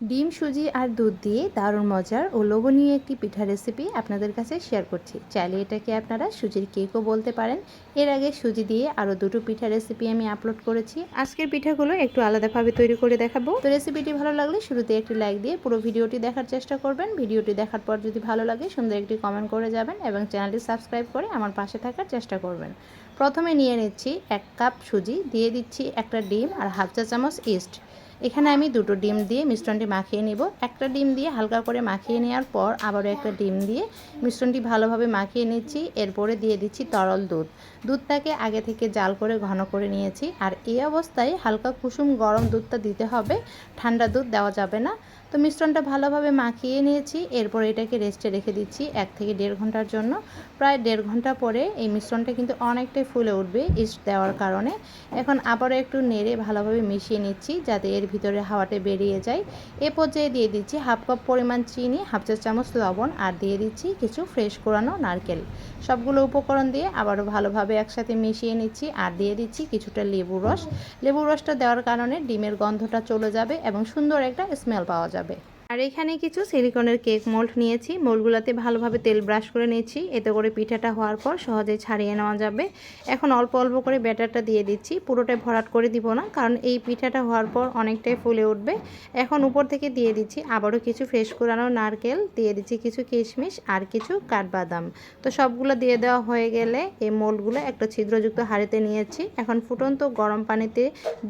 ডিম, সুজি আর দুধ দিয়ে দারুণ মজার ও লোভনীয় একটি পিঠা রেসিপি আপনাদের কাছে শেয়ার করছি। চাইলে এটাকে আপনারা সুজির কেকও বলতে পারেন? এর আগে সুজি দিয়ে আরও দুটো পিঠা রেসিপি আমি আপলোড করেছি। আজকের পিঠাগুলো একটু আলাদাভাবে তৈরি করে দেখাবো। তো রেসিপিটি ভালো লাগলে শুরুতে একটি লাইক দিয়ে পুরো ভিডিওটি দেখার চেষ্টা করবেন। ভিডিওটি দেখার পর যদি ভালো লাগে, সুন্দর একটি কমেন্ট করে যাবেন এবং চ্যানেলটি সাবস্ক্রাইব করে আমার পাশে থাকার চেষ্টা করবেন। প্রথমে নিয়ে নিচ্ছি এক কাপ সুজি, দিয়ে দিচ্ছি একটা ডিম আর হাফ চা চামচ ইস্ট। এখানে আমি দুটো ডিম দিয়ে মিশ্রণটি মাখিয়ে নিব। একটা ডিম দিয়ে হালকা করে মাখিয়ে নেওয়ার পর আবারও একটা ডিম দিয়ে মিশ্রণটি ভালোভাবে মাখিয়ে নিচ্ছি। এরপরে দিয়ে দিচ্ছি তরল দুধ। দুধটাকে আগে থেকে জাল করে ঘন করে নিয়েছি। আর এই অবস্থায় হালকা কুসুম গরম দুধটা দিতে হবে। ঠান্ডা দুধ দেওয়া যাবে না। তো মিশ্রণটা ভালোভাবে মাখিয়ে নিয়েছি। এরপর এটাকে রেস্টে রেখে দিচ্ছি এক থেকে দেড় ঘণ্টার জন্য। প্রায় দেড় ঘণ্টা পরে এই মিশ্রণটা কিন্তু অনেকটাই ফুলে উঠবে ইস্ট দেওয়ার কারণে। এখন আবারও একটু নেড়ে ভালোভাবে মিশিয়ে নিচ্ছি যাতে এর ভিতরে হাওয়াটা বেরিয়ে যায়। এ পর্যায়ে দিয়ে দিচ্ছি হাফ কাপ পরিমাণ চিনি, হাফ চা চামচ লবণ আর দিয়ে দিচ্ছি কিছু ফ্রেশ কোরানো নারকেল। সবগুলো উপকরণ দিয়ে আবারও ভালোভাবে একসাথে মিশিয়ে নিচ্ছি আর দিয়ে দিচ্ছি কিছুটা লেবু রস। লেবু রসটা দেওয়ার কারণে ডিমের গন্ধটা চলে যাবে এবং সুন্দর একটা স্মেল পাওয়া যাবে। Elizabeth. আর এখানে কিছু সিলিকনের কেক মোল্ড নিয়েছি। মোল্ডগুলোতে ভালোভাবে তেল ব্রাশ করে নিয়েছি। এতে করে পিঠাটা হওয়ার পর সহজেই ছাড়িয়ে নেওয়া যাবে। এখন অল্প অল্প করে ব্যাটারটা দিয়ে দিচ্ছি। পুরোটাই ভরাট করে দিব না, কারণ এই পিঠাটা হওয়ার পর অনেকটাই ফুলে উঠবে। এখন উপর থেকে দিয়ে দিচ্ছি আবারও কিছু ফ্রেশ করানো নারকেল, দিয়ে দিচ্ছি কিছু কিশমিশ আর কিছু কাঠবাদাম। তো সবগুলো দিয়ে দেওয়া হয়ে গেলে এই মোল্ডগুলো একটা ছিদ্রযুক্ত হাড়িতে নিয়েছি। এখন ফুটন্ত গরম পানিতে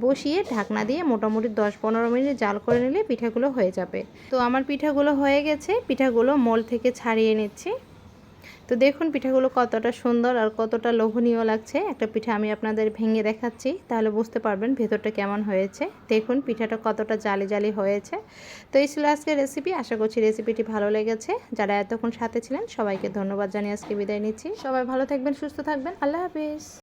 বসিয়ে ঢাকনা দিয়ে মোটামুটি দশ পনেরো মিনিট জাল করে নিলে পিঠাগুলো হয়ে যাবে। তো আমার পিঠাগুলো হয়ে গেছে, পিঠাগুলো মোল থেকে ছাড়িয়ে নিচ্ছি। তো দেখুন পিঠাগুলো কতটা সুন্দর আর কতটা লোভনীয় লাগছে। একটা পিঠা আমি আপনাদের ভেঙে দেখাচ্ছি, তাহলে বুঝতে পারবেন ভেতরটা কেমন হয়েছে। দেখুন পিঠাটা কতটা জালি জালি হয়েছে। তো এই ছিল আজকের রেসিপি আশা করছি রেসিপিটি ভালো লেগেছে। যারা এতক্ষণ সাথে ছিলেন, সবাইকে ধন্যবাদ জানিয়ে আজকে বিদায় নিচ্ছি। সবাই ভালো থাকবেন, সুস্থ থাকবেন। আল্লাহ হাফিজ।